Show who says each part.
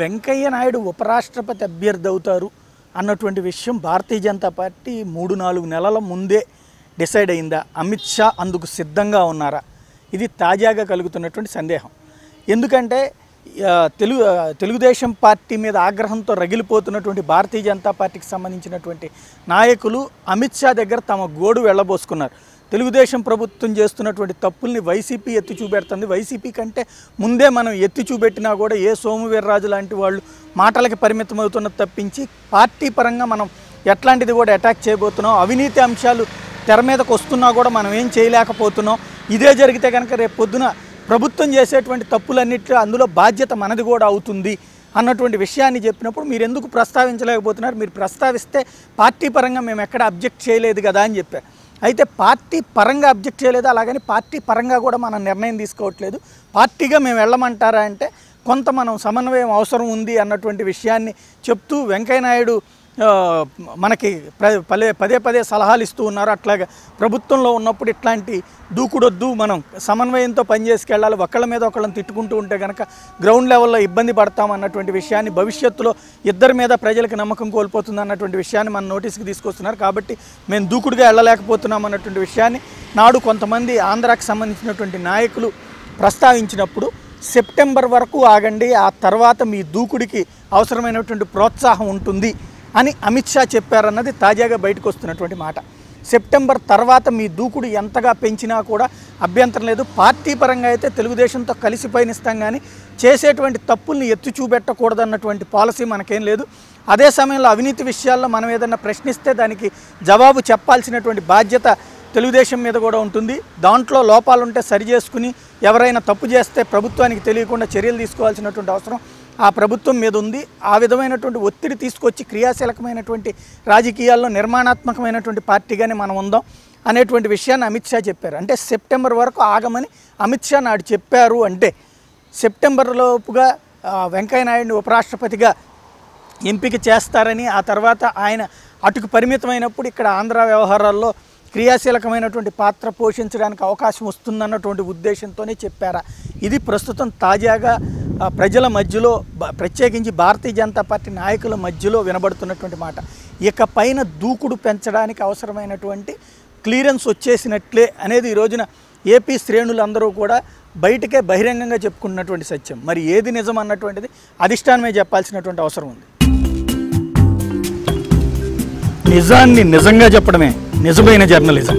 Speaker 1: వెంకయ్య నాయుడు ఉపరాష్ట్రపతి అభ్యర్థి అవుతారు అన్నటువంటి విషయం భారతీయ జనతా పార్టీ మూడు నాలుగు నెలల ముందే డిసైడ్ అయిందా? అమిత్ షా అందుకు సిద్ధంగా ఉన్నారా? ఇది తాజాగా కలుగుతున్నటువంటి సందేహం. ఎందుకంటే తెలుగు తెలుగుదేశం పార్టీ మీద ఆగ్రహంతో రగిలిపోతున్నటువంటి భారతీయ జనతా పార్టీకి సంబంధించినటువంటి నాయకులు అమిత్ షా దగ్గర తమ గోడు వెళ్ళబోసుకున్నారు. తెలుగుదేశం ప్రభుత్వం చేస్తున్నటువంటి తప్పుల్ని వైసీపీ ఎత్తి చూపెడుతుంది. వైసీపీ కంటే ముందే మనం ఎత్తి చూపెట్టినా కూడా ఏ సోమవీర్రాజు లాంటి వాళ్ళు మాటలకి పరిమితం అవుతున్నది తప్పించి పార్టీ పరంగా మనం ఎట్లాంటిది కూడా అటాక్ చేయబోతున్నాం. అవినీతి అంశాలు తెర మీదకు వస్తున్నా కూడా మనం ఏం చేయలేకపోతున్నాం. ఇదే జరిగితే కనుక రేపు పొద్దున ప్రభుత్వం చేసేటువంటి తప్పులన్నిట్లో అందులో బాధ్యత మనది కూడా అవుతుంది అన్నటువంటి విషయాన్ని చెప్పినప్పుడు మీరు ఎందుకు ప్రస్తావించలేకపోతున్నారు? మీరు ప్రస్తావిస్తే పార్టీ పరంగా మేము ఎక్కడ అబ్జెక్ట్ చేయలేదు కదా అని చెప్పారు అయితే పార్టీ పరంగా అబ్జెక్ట్ చేయలేదు? అలాగని పార్టీ పరంగా కూడా మనం నిర్ణయం తీసుకోవట్లేదు. పార్టీగా మేము వెళ్ళమంటారా అంటే కొంత మనం సమన్వయం అవసరం ఉంది అన్నటువంటి విషయాన్ని చెప్తూ వెంకయ్యనాయుడు మనకి ప్ర- పదే పదే పదే సలహాలు ఇస్తూ ఉన్నారు. అట్లాగే ప్రభుత్వంలో ఉన్నప్పుడు ఇట్లాంటి దూకుడొద్దు మనం సమన్వయంతో పనిచేసుకెళ్ళాలి ఒకళ్ళ మీద ఒకళ్ళని తిట్టుకుంటూ ఉంటే కనుక గ్రౌండ్ లెవెల్లో ఇబ్బంది పడతాం అన్నటువంటి విషయాన్ని భవిష్యత్తులో ఇద్దరి మీద ప్రజలకు నమ్మకం కోల్పోతుంది అన్నటువంటి విషయాన్ని మన నోటీస్కి తీసుకొస్తున్నారు. కాబట్టి మేము దూకుడుగా వెళ్ళలేకపోతున్నాం అన్నటువంటి విషయాన్ని నాడు కొంతమంది ఆంధ్రాకి సంబంధించినటువంటి నాయకులు ప్రస్తావించినప్పుడు సెప్టెంబర్ వరకు ఆగండి ఆ తర్వాత మీ దూకుడికి అవసరమైనటువంటి ప్రోత్సాహం ఉంటుంది. అని అమిత్ షా చెప్పారన్నది తాజాగా బయటకు వస్తున్నటువంటి మాట. సెప్టెంబర్ తర్వాత మీ దూకుడు ఎంతగా పెంచినా కూడా అభ్యంతరం లేదు. పార్టీ పరంగా అయితే తెలుగుదేశంతో కలిసి పయనిస్తాం కానీ చేసేటువంటి తప్పుల్ని ఎత్తి చూపెట్టకూడదన్నటువంటి పాలసీ మనకేం లేదు. అదే సమయంలో అవినీతి విషయాల్లో మనం ఏదన్నా ప్రశ్నిస్తే దానికి జవాబు చెప్పాల్సినటువంటి బాధ్యత తెలుగుదేశం మీద కూడా ఉంటుంది. దాంట్లో లోపాలు ఉంటే సరి ఎవరైనా తప్పు చేస్తే ప్రభుత్వానికి తెలియకుండా చర్యలు తీసుకోవాల్సినటువంటి అవసరం ఆ ప్రభుత్వం మీద ఉంది. ఆ విధమైనటువంటి ఒత్తిడి తీసుకొచ్చి క్రియాశీలకమైనటువంటి రాజకీయాల్లో నిర్మాణాత్మకమైనటువంటి పార్టీగానే మనం ఉందాం అనేటువంటి విషయాన్ని అమిత్ షా చెప్పారు. అంటే సెప్టెంబర్ వరకు ఆగమని అమిత్ షా నాడు చెప్పారు అంటే సెప్టెంబర్లోపుగా వెంకయ్య నాయుడిని ఉపరాష్ట్రపతిగా ఎంపిక చేస్తారని ఆ తర్వాత ఆయన అటుకు పరిమితమైనప్పుడు ఇక్కడ ఆంధ్ర వ్యవహారాల్లో క్రియాశీలకమైనటువంటి పాత్ర పోషించడానికి అవకాశం వస్తుందన్నటువంటి ఉద్దేశంతోనే చెప్పారా. ఇది ప్రస్తుతం తాజాగా ప్రజల మధ్యలో ప్రత్యేకించి భారతీయ జనతా పార్టీ నాయకుల మధ్యలో వినబడుతున్నటువంటి మాట. ఇక పైన దూకుడు పెంచడానికి అవసరమైనటువంటి క్లియరెన్స్ వచ్చేసినట్లే అనేది ఈ రోజున ఏపీ శ్రేణులందరూ కూడా బయటకే బహిరంగంగా చెప్పుకున్నటువంటి సత్యం. మరి ఏది నిజం అన్నటువంటిది అధిష్టానమే చెప్పాల్సినటువంటి అవసరం ఉంది. నిజాన్ని నిజంగా చెప్పడమే నిజమైన జర్నలిజం.